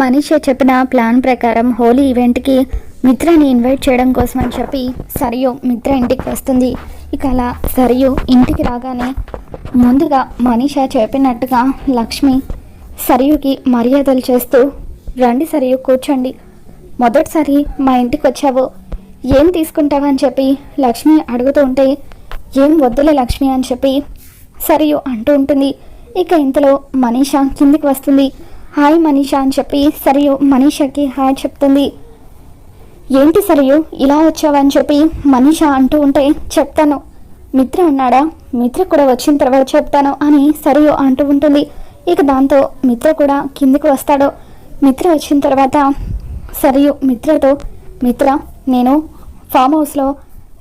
మనీష చెప్పిన ప్లాన్ ప్రకారం హోలీ ఈవెంట్కి మిత్రని ఇన్వైట్ చేయడం కోసం అని చెప్పి సరియు మిత్ర ఇంటికి వస్తుంది. ఇక అలా సరియు ఇంటికి రాగానే ముందుగా మనీష చెప్పినట్టుగా లక్ష్మి సరియుకి మర్యాదలు చేస్తూ రండి సరియు కూర్చోండి. మొదటిసారి మా ఇంటికి వచ్చావు. ఏం తీసుకుంటావని అని చెప్పి లక్ష్మి అడుగుతూ ఉంటే ఏం వద్దులే లక్ష్మి అని చెప్పి సరియు అంటూ ఉంటుంది. ఇక ఇంతలో మనీష కిందికి వస్తుంది. హాయ్ మనీష అని చెప్పి సరియు మనీషకి హాయ్ చెప్తుంది. ఏంటి సరియు ఇలా వచ్చావని చెప్పి మనీష అంటూ ఉంటే చెప్తాను. మిత్ర ఉన్నాడా? మిత్ర కూడా వచ్చిన తర్వాత చెప్తాను అని సరియు అంటూ ఉంటుంది. ఇక దాంతో మిత్ర కూడా కిందికి వస్తాడు. మిత్ర వచ్చిన తర్వాత సరియు మిత్రతో మిత్ర నేను ఫామ్ హౌస్లో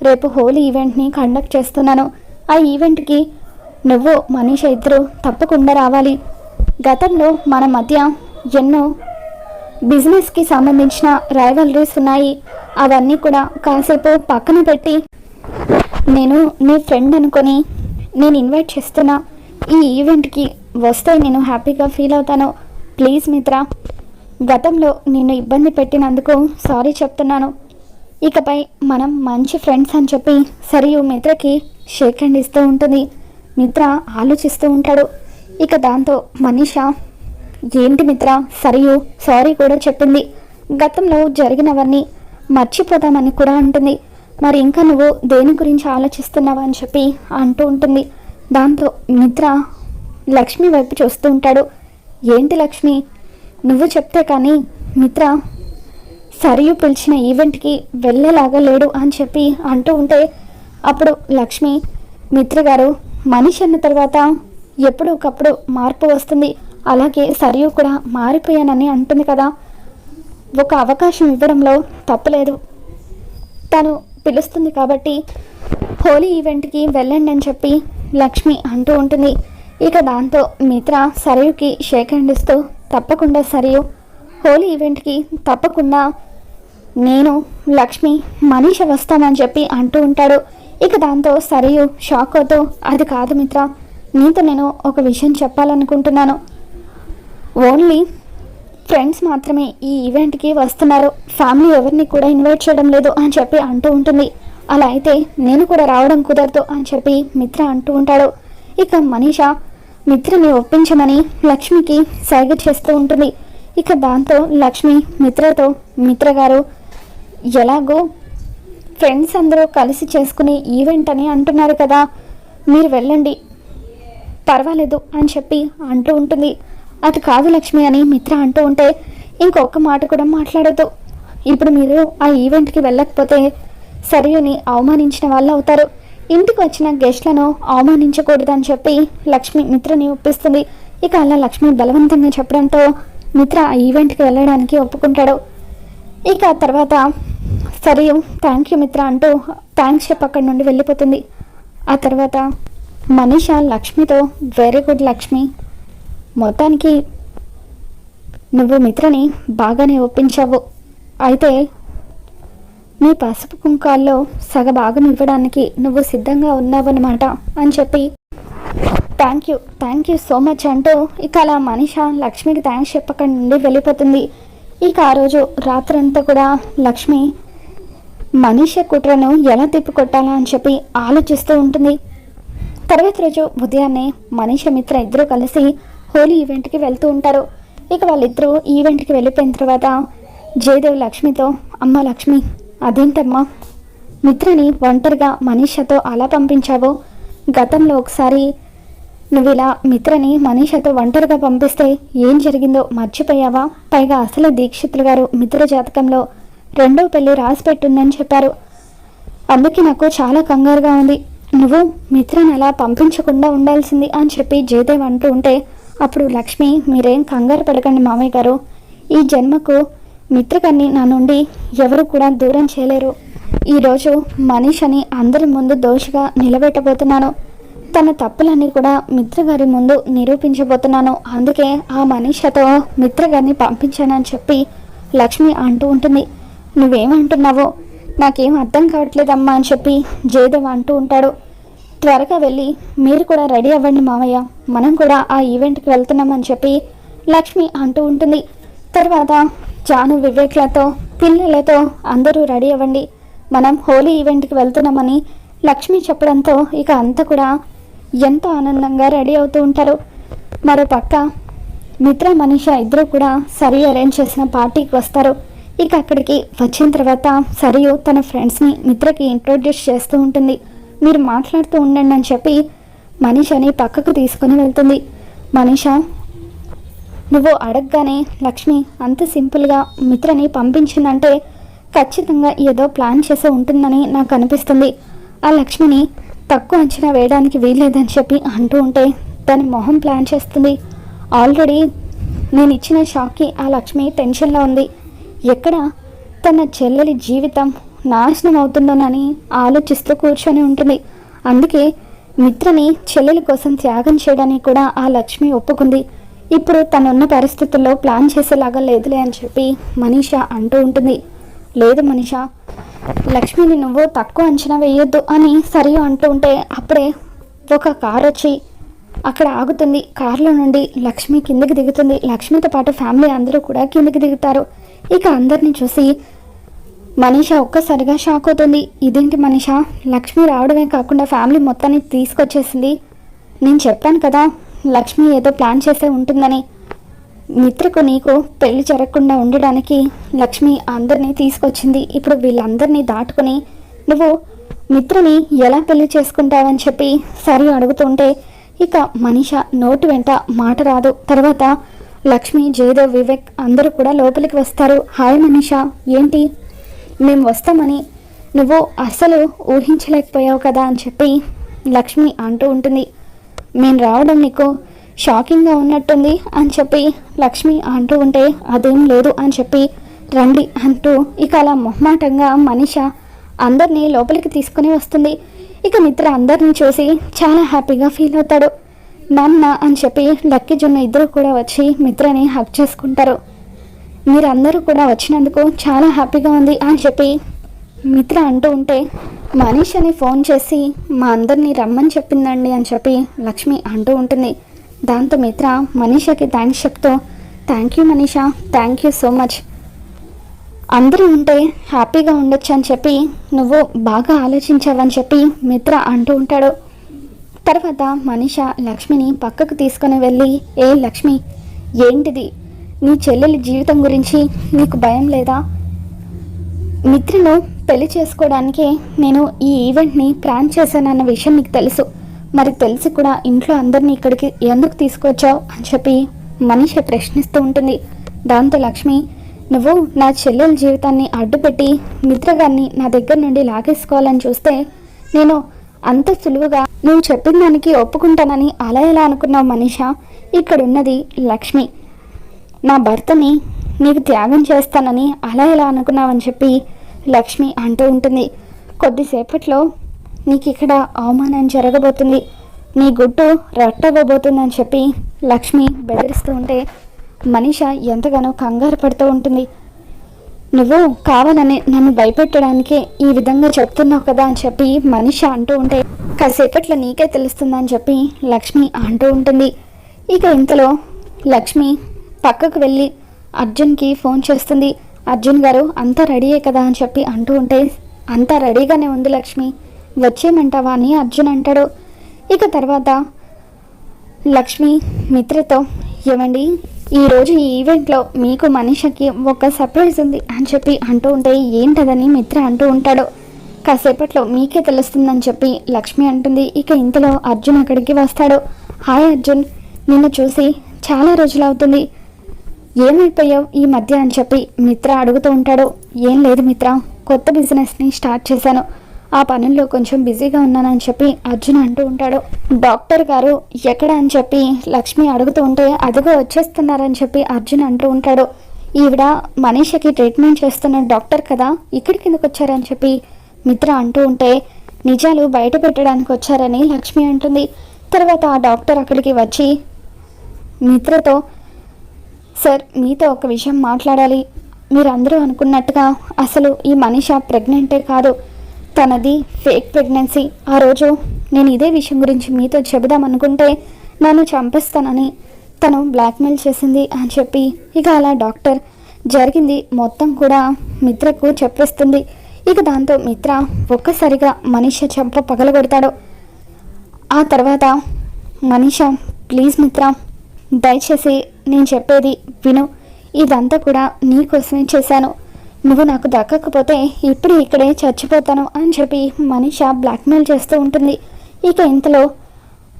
రేపు హోలీ ఈవెంట్ని కండక్ట్ చేస్తున్నాను. ఆ ఈవెంట్కి నువ్వు మనీష ఇద్దరు తప్పకుండా రావాలి. గతంలో మన మధ్య ఎన్నో బిజినెస్కి సంబంధించిన రైవలరీస్ ఉన్నాయి. అవన్నీ కూడా కాసేపు పక్కన పెట్టి నేను నీ ఫ్రెండ్ అనుకొని నేను ఇన్వైట్ చేస్తున్న. ఈ ఈవెంట్కి వస్తే నేను హ్యాపీగా ఫీల్ అవుతాను. ప్లీజ్ మిత్ర గతంలో నిన్ను ఇబ్బంది పెట్టినందుకు సారీ చెప్తున్నాను. ఇకపై మనం మంచి ఫ్రెండ్స్ అని చెప్పి సరియు మిత్రకి షేక్ హ్యాండ్ ఇస్తూ ఉంటుంది. మిత్ర ఆలోచిస్తూ ఉంటాడు. ఇక దాంతో మనీష ఏంటి మిత్ర? సరియు సారీ కూడా చెప్పింది. గతంలో జరిగినవన్నీ మర్చిపోదామని కూడా అంటుంది. మరి ఇంకా నువ్వు దేని గురించి ఆలోచిస్తున్నావా అని చెప్పి అంటూ ఉంటుంది. దాంతో మిత్ర లక్ష్మి వైపు చూస్తూ ఉంటాడు. ఏంటి లక్ష్మి? నువ్వు చెప్తే కానీ మిత్ర సరియు పిలిచిన ఈవెంట్కి వెళ్ళేలాగా లేడు అని చెప్పి అంటూ ఉంటే అప్పుడు లక్ష్మి మిత్ర గారు మనిషి అన్న తర్వాత ఎప్పుడొకప్పుడు మార్పు వస్తుంది. అలాగే సరియు కూడా మారిపోయానని అంటుంది కదా. ఒక అవకాశం ఇవ్వడంలో తప్పులేదు. తను పిలుస్తుంది కాబట్టి హోలీ ఈవెంట్కి వెళ్ళండి అని చెప్పి లక్ష్మి అంటూ ఉంటుంది. ఇక దాంతో మిత్ర సరయుకి షేక్ హ్యాండ్ ఇస్తూ తప్పకుండా సరియు హోలీ ఈవెంట్కి తప్పకుండా నేను లక్ష్మి మనీష వస్తానని చెప్పి అంటూ ఉంటాడు. ఇక దాంతో సరియు షాక్ అవుతూ అది కాదు మిత్ర నీతో నేను ఒక విషయం చెప్పాలనుకుంటున్నాను. ఓన్లీ ఫ్రెండ్స్ మాత్రమే ఈ ఈవెంట్కి వస్తున్నారు. ఫ్యామిలీ ఎవరిని కూడా ఇన్వైట్ చేయడం లేదు అని చెప్పి అంటూ ఉంటుంది. అలా అయితే నేను కూడా రావడం కుదరదు అని చెప్పి మిత్ర అంటూ ఉంటాడు. ఇక మనీష మిత్రని ఒప్పించమని లక్ష్మికి సైగ చేస్తూ ఉంటుంది. ఇక దాంతో లక్ష్మి మిత్రతో మిత్ర గారు ఎలాగో ఫ్రెండ్స్ అందరూ కలిసి చేసుకునే ఈవెంట్ అని అంటున్నారు కదా. మీరు వెళ్ళండి. పర్వాలేదు అని చెప్పి అంటూ ఉంటుంది. అది కాదు లక్ష్మి అని మిత్ర అంటూ ఉంటే ఇంకొక మాట కూడా మాట్లాడదు ఇప్పుడు మీరు ఆ ఈవెంట్కి వెళ్ళకపోతే సరియుని అవమానించిన వాళ్ళు అవుతారు. ఇంటికి వచ్చిన గెస్ట్లను అవమానించకూడదని చెప్పి లక్ష్మి మిత్రని ఒప్పిస్తుంది. ఇక అలా లక్ష్మి బలవంతంగా చెప్పడంతో మిత్ర ఆ ఈవెంట్కి వెళ్ళడానికి ఒప్పుకుంటాడు. ఇక తర్వాత సరియు థ్యాంక్ యూ మిత్ర అంటూ థ్యాంక్స్ చెప్పి అక్కడి నుండి వెళ్ళిపోతుంది. ఆ తర్వాత మనీష లక్ష్మితో వెరీ గుడ్ లక్ష్మి. మొత్తానికి నువ్వు మిత్రని బాగానే ఒప్పించావు. అయితే నీ పసుపు కుంకాల్లో సగ భాగం ఇవ్వడానికి నువ్వు సిద్ధంగా ఉన్నావన్నమాట అని చెప్పి thank you thank you so much అంటూ ఇక అలా మనిష లక్ష్మికి థ్యాంక్స్ చెప్పక్కడి నుండి వెళ్ళిపోతుంది. ఇక ఆ రోజు రాత్రంతా కూడా లక్ష్మి మనీష కుట్రను ఎలా తిప్పికొట్టాలా అని చెప్పి ఆలోచిస్తూ ఉంటుంది. తర్వాత రోజు ఉదయాన్నే మనీష మిత్ర ఇద్దరు కలిసి హోలీ ఈవెంట్కి వెళ్తూ ఉంటారు. ఇక వాళ్ళిద్దరూ ఈవెంట్కి వెళ్ళిపోయిన తర్వాత జయదేవ్ లక్ష్మితో అమ్మ లక్ష్మి అదేంటమ్మా? మిత్రని ఒంటరిగా మనీషతో అలా పంపించావు. గతంలో ఒకసారి నువ్వు ఇలా మిత్రని మనీషతో ఒంటరిగా పంపిస్తే ఏం జరిగిందో మర్చిపోయావా? పైగా అసలు దీక్షితులు గారు మిత్ర జాతకంలో రెండో పెళ్ళి రాసి పెట్టుందని చెప్పారు. అందుకే నాకు చాలా కంగారుగా ఉంది. నువ్వు మిత్రని అలా పంపించకుండా ఉండాల్సింది అని చెప్పి జయదేవ్ అంటూ ఉంటే అప్పుడు లక్ష్మి మీరేం కంగారు పడకండి మామయ్య గారు. ఈ జన్మకు మిత్రకన్ని నా నుండి ఎవరు కూడా దూరం చేయలేరు. ఈరోజు మనీషని అందరి ముందు దోషిగా నిలబెట్టబోతున్నాను. తన తప్పులన్నీ కూడా మిత్రగారి ముందు నిరూపించబోతున్నాను. అందుకే ఆ మనీషతో మిత్రగారిని పంపించానని చెప్పి లక్ష్మి అంటూ ఉంటుంది. నువ్వేమంటున్నావో నాకేం అర్థం కావట్లేదమ్మా అని చెప్పి జయదేవ్ అంటూ ఉంటాడు. త్వరగా వెళ్ళి మీరు కూడా రెడీ అవ్వండి మామయ్య. మనం కూడా ఆ ఈవెంట్కి వెళ్తున్నామని చెప్పి లక్ష్మి అంటూ ఉంటుంది. తర్వాత జాను వివేక్లతో పిల్లలతో అందరూ రెడీ అవ్వండి. మనం హోలీ ఈవెంట్కి వెళ్తున్నామని లక్ష్మి చెప్పడంతో ఇక అంతా కూడా ఎంతో ఆనందంగా రెడీ అవుతూ ఉంటారు. మరో పక్క మిత్ర మనిష ఇద్దరు కూడా సరి అరేంజ్ చేసిన పార్టీకి వస్తారు. ఇక అక్కడికి వచ్చిన తర్వాత సరియు తన ఫ్రెండ్స్ని మిత్రకి ఇంట్రొడ్యూస్ చేస్తూ ఉంటుంది. మీరు మాట్లాడుతూ ఉండండి అని చెప్పి మనీషని పక్కకు తీసుకొని వెళ్తుంది. మనీష నువ్వు అడగగానే లక్ష్మి అంత సింపుల్గా మిత్రని పంపించిందంటే ఖచ్చితంగా ఏదో ప్లాన్ చేసే ఉంటుందని నాకు అనిపిస్తుంది. ఆ లక్ష్మిని తక్కువ అంచనా వేయడానికి వీల్లేదని చెప్పి అంటూ ఉంటే దాని మొహం ప్లాన్ చేస్తుంది. ఆల్రెడీ నేను ఇచ్చిన షాక్కి ఆ లక్ష్మి టెన్షన్లో ఉంది. ఎక్కడ తన చెల్లెలి జీవితం నాశనం అవుతుందోనని ఆలోచిస్తూ కూర్చొని ఉంటుంది. అందుకే మిత్రని చెల్లెలి కోసం త్యాగం చేయడానికి కూడా ఆ లక్ష్మి ఒప్పుకుంది. ఇప్పుడు తనున్న పరిస్థితుల్లో ప్లాన్ చేసేలాగా లేదులే అని చెప్పి మనీష అంటూ ఉంటుంది. లేదు మనీష లక్ష్మిని నువ్వు తక్కువ అంచనా వేయొద్దు అని సరియు అంటూ ఉంటే అప్పుడే ఒక కార్ వచ్చి అక్కడ ఆగుతుంది. కారులో నుండి లక్ష్మి కిందకి దిగుతుంది. లక్ష్మితో పాటు ఫ్యామిలీ అందరూ కూడా కిందకి దిగుతారు. ఇక అందరిని చూసి మనీష ఒక్కసారిగా షాక్ అవుతుంది. ఇదేంటి మనీష? లక్ష్మి రావడమే కాకుండా ఫ్యామిలీ మొత్తాన్ని తీసుకొచ్చేసింది. నేను చెప్పాను కదా లక్ష్మి ఏదో ప్లాన్ చేసే ఉంటుందని. మిత్రకు నీకు పెళ్ళి జరగకుండా ఉండడానికి లక్ష్మి అందరినీ తీసుకొచ్చింది. ఇప్పుడు వీళ్ళందరినీ దాటుకుని నువ్వు మిత్రని ఎలా పెళ్ళి చేసుకుంటావని చెప్పి సరి అడుగుతుంటే ఇక మనిష నోటి వెంట మాట రాదు. తర్వాత లక్ష్మి జయదేవ్ వివేక్ అందరూ కూడా లోపలికి వస్తారు. హాయ్ మనీషా ఏంటి? మేము వస్తామని. నువ్వు అసలు ఊహించలేకపోయావు కదా అని చెప్పి లక్ష్మి అంటూ ఉంటుంది. మేము రావడం నీకు షాకింగ్గా ఉన్నట్టుంది అని చెప్పి లక్ష్మి అంటూ ఉంటే అదేం లేదు అని చెప్పి రండి అంటూ ఇక అలా మొహమాటంగా మనిష అందరినీ లోపలికి తీసుకుని వస్తుంది. ఇక మిత్ర అందరినీ చూసి చాలా హ్యాపీగా ఫీల్ అవుతాడు. నాన్న అని చెప్పి లక్కీ జున్ను ఇద్దరు కూడా వచ్చి మిత్రని హక్ చేసుకుంటారు. మీరందరూ కూడా వచ్చినందుకు చాలా హ్యాపీగా ఉంది అని చెప్పి మిత్ర అంటూ ఉంటే మనీష్ అని ఫోన్ చేసి మా అందరినీ రమ్మని చెప్పిందండి అని చెప్పి లక్ష్మి అంటూ ఉంటుంది. దాంతో మిత్ర మనీషకి థ్యాంక్స్ చెప్తూ thank you Manisha. Thank you so much అందరూ ఉంటే హ్యాపీగా ఉండొచ్చు అని చెప్పి నువ్వు బాగా ఆలోచించావని చెప్పి మిత్ర అంటూ ఉంటాడు. తర్వాత మనిష లక్ష్మిని పక్కకు తీసుకొని వెళ్ళి ఏ లక్ష్మి ఏంటిది? నీ చెల్లెలి జీవితం గురించి నీకు భయం లేదా? మిత్రను పెళ్ళి చేసుకోవడానికే నేను ఈ ఈవెంట్ని ప్లాన్ చేశానన్న విషయం నీకు తెలుసు. మరి తెలిసి కూడా ఇంట్లో అందరినీ ఇక్కడికి ఎందుకు తీసుకొచ్చావు? అని చెప్పి మనిషి ప్రశ్నిస్తూ ఉంటుంది. దాంతో లక్ష్మి నువ్వు నా చెల్లెల జీవితాన్ని అడ్డుపెట్టి మిత్రగాన్ని నా దగ్గర నుండి లాగేసుకోవాలని చూస్తే నేను అంత సులువుగా నువ్వు చెప్పిన దానికి ఒప్పుకుంటానని అలా ఎలా అనుకున్నావు మనిష? ఇక్కడ ఉన్నది లక్ష్మి. నా భర్తని నీకు త్యాగం చేస్తానని అలా ఎలా అనుకున్నావని చెప్పి లక్ష్మి అంటూ ఉంటుంది. కొద్దిసేపట్లో నీకు ఇక్కడ అవమానం జరగబోతుంది. నీ గుట్టు రట్టవ్వబోతుందని చెప్పి లక్ష్మి బెదిరిస్తూ ఉంటే మనిష ఎంతగానో కంగారు పడుతూ ఉంటుంది. నువ్వు కావాలని నన్ను భయపెట్టడానికే ఈ విధంగా చెప్తున్నావు కదా అని చెప్పి మనిషి అంటూ ఉంటే కాసేపట్లో నీకే తెలుస్తుందని చెప్పి లక్ష్మి అంటూ ఉంటుంది. ఇక ఇంతలో లక్ష్మి పక్కకు వెళ్ళి అర్జున్కి ఫోన్ చేస్తుంది. అర్జున్ గారు అంతా రెడీయే కదా అని చెప్పి అంటూ ఉంటే అంతా రెడీగానే ఉంది లక్ష్మి. వచ్చేయమంటావా అని అర్జున్ అంటాడు. ఇక తర్వాత లక్ష్మి మిత్రతో ఏమండి ఈరోజు ఈ ఈవెంట్లో మీకు మనిషికి ఒక సర్ప్రైజ్ ఉంది అని చెప్పి అంటూ ఉంటే ఏంటదని మిత్ర అంటూ ఉంటాడు. కాసేపట్లో మీకే తెలుస్తుందని చెప్పి లక్ష్మి అంటుంది. ఇక ఇంతలో అర్జున్ అక్కడికి వస్తాడు. హాయ్ అర్జున్ నిన్ను చూసి చాలా రోజులు అవుతుంది. ఏమైపోయావు ఈ మధ్య అని చెప్పి మిత్ర అడుగుతూ ఉంటాడు. ఏం లేదు మిత్ర కొత్త బిజినెస్ని స్టార్ట్ చేశాను. ఆ పనుల్లో కొంచెం బిజీగా ఉన్నానని చెప్పి అర్జున్ అంటూ ఉంటాడు. డాక్టర్ గారు ఎక్కడ? అని చెప్పి లక్ష్మి అడుగుతూ ఉంటే అదిగో వచ్చేస్తున్నారని చెప్పి అర్జున్ అంటూ ఉంటాడు. ఈవిడ మనీషకి ట్రీట్మెంట్ చేస్తున్న డాక్టర్ కదా ఇక్కడి కిందకు వచ్చారని చెప్పి మిత్ర అంటూ ఉంటే నిజాలు బయట పెట్టడానికి వచ్చారని లక్ష్మి అంటుంది. తర్వాత ఆ డాక్టర్ అక్కడికి వచ్చి మిత్రతో సార్ మీతో ఒక విషయం మాట్లాడాలి. మీరందరూ అనుకున్నట్టుగా అసలు ఈ మనిష ప్రెగ్నెంటే కాదు. తనది ఫేక్ ప్రెగ్నెన్సీ ఆ రోజు నేను ఇదే విషయం గురించి మీతో చెబుదామనుకుంటే నన్ను చంపేస్తానని తను బ్లాక్మెయిల్ చేసింది అని చెప్పి ఇక అలా డాక్టర్ జరిగింది మొత్తం కూడా మిత్రకు చెప్పేస్తుంది. ఇక దాంతో మిత్ర ఒక్కసారిగా మనీష చెంప పగలగొడతాడు. ఆ తర్వాత మనీష ప్లీజ్ మిత్ర దయచేసి నేను చెప్పేది విను. ఇదంతా కూడా నీ కోసమే చేశాను. నువ్వు నాకు దక్కకపోతే ఇప్పుడు ఇక్కడే చచ్చిపోతాను అని చెప్పి మనిష బ్లాక్మెయిల్ చేస్తూ ఉంటుంది. ఇక ఇంతలో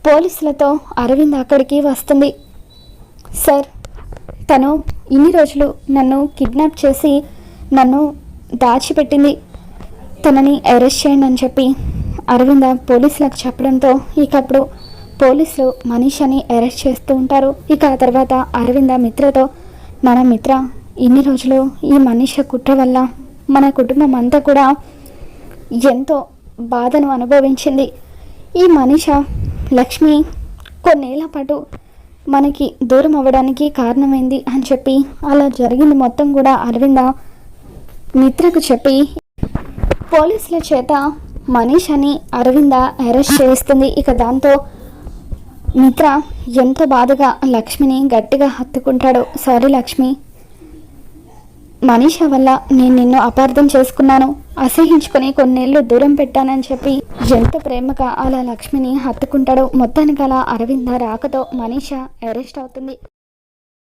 పోలీసులతో అరవింద్ అక్కడికి వస్తుంది. సార్ తను ఇన్ని రోజులు నన్ను కిడ్నాప్ చేసి నన్ను దాచిపెట్టింది. తనని అరెస్ట్ చేయండి అని చెప్పి అరవింద పోలీసులకు చెప్పడంతో ఇక అప్పుడు పోలీసులు మనీషని అరెస్ట్ చేస్తూ ఉంటారు. ఇక ఆ తర్వాత అరవింద మిత్రతో మన మిత్ర ఇన్ని రోజులు ఈ మనిషి కుట్ర వల్ల మన కుటుంబం అంతా కూడా ఎంతో బాధను అనుభవించింది. ఈ మనిష లక్ష్మి కొన్నేళ్ళ పాటు మనకి దూరం అవ్వడానికి కారణమైంది అని చెప్పి అలా జరిగింది మొత్తం కూడా అరవింద మిత్రకు చెప్పి. పోలీసుల చేత మనీష్ అని అరవింద అరెస్ట్ చేస్తుంది ఇక దాంతో మిత్ర ఎంతో బాధగా లక్ష్మిని గట్టిగా హత్తుకుంటాడు. సారీ లక్ష్మి మనీష వల్ల నేను నిన్ను అపార్థం చేసుకున్నాను. అసహించుకుని కొన్నేళ్ళు దూరం పెట్టానని చెప్పి ఎంత ప్రేమగా అలా లక్ష్మిని హత్తుకుంటాడో మొత్తానికి అలా అరవింద రాకతో మనీష అరెస్ట్ అవుతుంది.